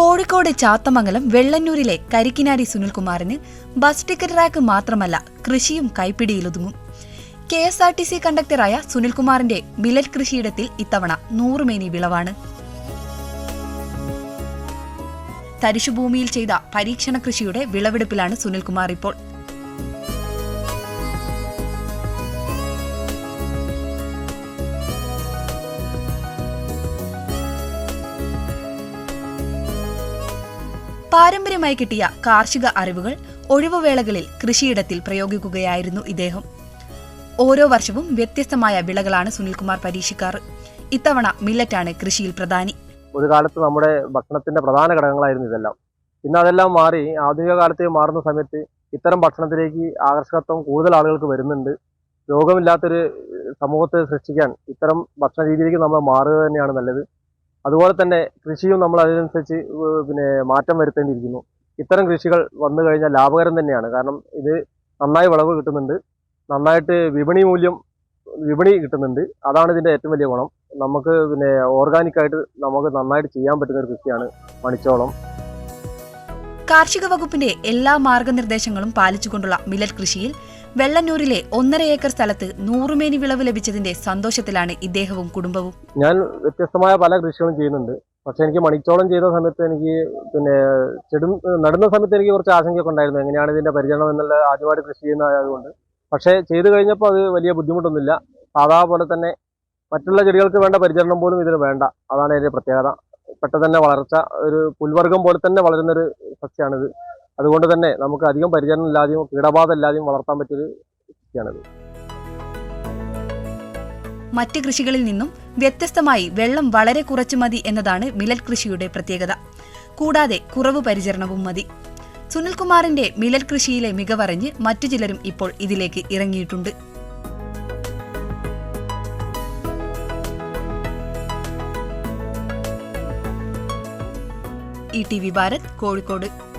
കോഴിക്കോട് ചാത്തമംഗലം വെള്ളന്നൂരിലെ കരിക്കിനാരി സുനിൽകുമാറിന് bus ticket rack മാത്രമല്ല കൃഷിയും കൈപ്പിടിയിലൊതുങ്ങും. K S R T C കണ്ടക്ടറായ സുനിൽകുമാറിന്റെ മിലറ്റ് കൃഷിയിടത്തിൽ ഇത്തവണ നൂറുമേനി വിളവാണ്. തരിശുഭൂമിയിൽ ചെയ്ത പരീക്ഷണ കൃഷിയുടെ വിളവെടുപ്പിലാണ് സുനിൽകുമാർ ഇപ്പോൾ. പാരമ്പര്യമായി കിട്ടിയ കാർഷിക അറിവുകൾ ഒഴിവുവേളകളിൽ കൃഷിയിടത്തിൽ പ്രയോഗിക്കുകയായിരുന്നു ഇദ്ദേഹം. ഓരോ വർഷവും വ്യത്യസ്തമായ വിളകളാണ് സുനിൽകുമാർ പരീക്ഷിക്കാറ്. ഇത്തവണ മില്ലറ്റാണ് കൃഷിയിൽ പ്രധാനി. ഒരു കാലത്ത് നമ്മുടെ ഭക്ഷണത്തിന്റെ പ്രധാന ഘടകങ്ങളായിരുന്നു ഇതെല്ലാം. ഇന്ന് അതെല്ലാം മാറി ആധുനിക കാലത്തേ മാറുന്ന സമയത്ത് ഇത്തരം ഭക്ഷണത്തിലേക്ക് ആകർഷകത്വം കൂടുതൽ ആളുകൾക്ക് വരുന്നുണ്ട്. രോഗമില്ലാത്തൊരു സമൂഹത്തെ സൃഷ്ടിക്കാൻ ഇത്തരം ഭക്ഷണ രീതിയിലേക്ക് നമ്മൾ മാറുക തന്നെയാണ് നല്ലത്. അതുപോലെ തന്നെ കൃഷിയും നമ്മൾ അതിനനുസരിച്ച് പിന്നെ മാറ്റം വരുത്തേണ്ടിയിരിക്കുന്നു. ഇത്തരം കൃഷികൾ വന്നു കഴിഞ്ഞാൽ ലാഭകരം തന്നെയാണ്. കാരണം ഇത് നന്നായി വിളവ് കിട്ടുന്നുണ്ട്. നന്നായിട്ട് വിപണി മൂല്യം വിപണി കിട്ടുന്നുണ്ട്. അതാണ് ഇതിന്റെ ഏറ്റവും വലിയ ഗുണം. നമുക്ക് പിന്നെ ഓർഗാനിക്കായിട്ട് നമുക്ക് നന്നായിട്ട് ചെയ്യാൻ പറ്റുന്ന ഒരു കൃഷിയാണ് മണിച്ചോളം. കാർഷിക വകുപ്പിന്റെ എല്ലാ മാർഗനിർദ്ദേശങ്ങളും പാലിച്ചുകൊണ്ടുള്ള മില്ലറ്റ് കൃഷിയിൽ വെള്ളന്നൂരിലെ ഒന്നര ഏക്കർ സ്ഥലത്ത് നൂറുമേനി വിളവ് ലഭിച്ചതിന്റെ സന്തോഷത്തിലാണ് ഇദ്ദേഹവും കുടുംബവും. ഞാൻ വ്യത്യസ്തമായ പല കൃഷികളും ചെയ്യുന്നുണ്ട്. പക്ഷെ എനിക്ക് മണിച്ചോളം ചെയ്ത സമയത്ത് എനിക്ക് പിന്നെ ചെടും നടുന്ന സമയത്ത് എനിക്ക് കുറച്ച് ആശങ്കയൊക്കെ ഉണ്ടായിരുന്നു. എങ്ങനെയാണ് ഇതിന്റെ പരിചരണം എന്നുള്ള ആദ്യമായിട്ട് കൃഷി ചെയ്യുന്നതായതുകൊണ്ട് പക്ഷേ ചെയ്തു കഴിഞ്ഞപ്പോൾ അത് വലിയ ബുദ്ധിമുട്ടൊന്നുമില്ല. സാധാ പോലെ തന്നെ മറ്റുള്ള ചെടികൾക്ക് വേണ്ട പരിചരണം പോലും ഇതിന് വേണ്ട. അതാണ് അതിന്റെ പ്രത്യേകത. പെട്ടെന്ന് തന്നെ വളർച്ച ഒരു പുൽവർഗം പോലെ തന്നെ വളരുന്നൊരു സസ്യമാണിത്. അതുകൊണ്ട് തന്നെ നമുക്ക് അധികം പരിചരണം ഇല്ലാതെയും കീടബാധ ഇല്ലാതെയും വളർത്താൻ പറ്റിയൊരു കൃഷിയാണിത് മറ്റ് കൃഷികളിൽ നിന്നും വ്യത്യസ്തമായി വെള്ളം വളരെ കുറച്ചു മതി എന്നതാണ് മിലൽ കൃഷിയുടെ പ്രത്യേകത. കൂടാതെ കുറവ് പരിചരണവും മതി. സുനിൽകുമാറിന്റെ മിലൽ കൃഷിയിലെ മികവറിഞ്ഞ് മറ്റു ചിലരും ഇപ്പോൾ ഇതിലേക്ക് ഇറങ്ങിയിട്ടുണ്ട്. E T V Bharat Kozhikode.